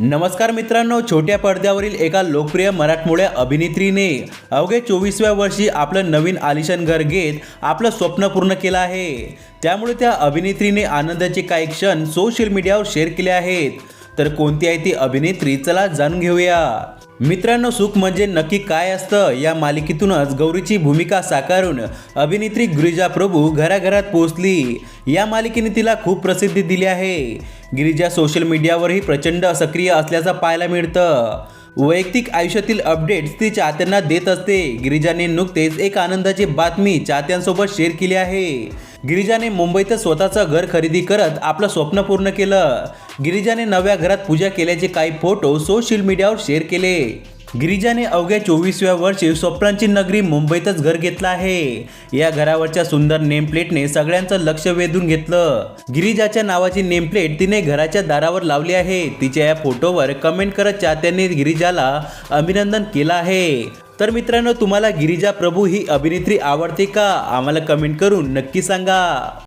नमस्कार मित्रांनो छोट्या पडद्यावरील एका लोकप्रिय मराठमोळ्या अभिनेत्रीने अवघे चोवीसव्या वर्षी आपलं नवीन आलिशान घर घेत आपलं स्वप्न पूर्ण केलं आहे. त्यामुळे त्या अभिनेत्रीने आनंदाचे काही क्षण सोशल मीडियावर शेअर केले आहेत. तर कोणती आहे ती अभिनेत्री? चला जाणून घेऊया. मित्रांनो सुख म्हणजे नक्की काय असतं? या मालिकेतूनच गौरीची भूमिका साकारून अभिनेत्री गिरिजा प्रभू घराघरात पोहोचली. या मालिकेने तिला खूप प्रसिद्धी दिली आहे. गिरिजा सोशल मीडियावरही प्रचंड सक्रिय असल्याचं पाहायला मिळतं. वैयक्तिक आयुष्यातील अपडेट्स ती चाहत्यांना देत असते. गिरिजाने नुकतेच एक आनंदाची बातमी चाहत्यांसोबत शेअर केली आहे. गिरिजाने मुंबईतच स्वतःचं घर खरेदी करत आपलं स्वप्न पूर्ण केलं. गिरिजाने नव्या घरात पूजा केल्याचे काही फोटो सोशल मीडियावर शेअर केले. गिरिजाने अवघ्या चोवीसव्या वर्षी स्वप्नांची नगरी मुंबईतच घर घेतलं आहे. या घरावरच्या सुंदर नेमप्लेटने सगळ्यांचं लक्ष वेधून घेतलं. गिरिजाच्या नावाची नेमप्लेट तिने घराच्या दारावर लावली आहे. तिच्या या फोटोवर कमेंट करत चाहत्यांनी गिरिजाला अभिनंदन केलं आहे. तर मित्रांनो तुम्हाला गिरिजा प्रभू ही अभिनेत्री आवडते का? आम्हाला कमेंट करून नक्की सांगा.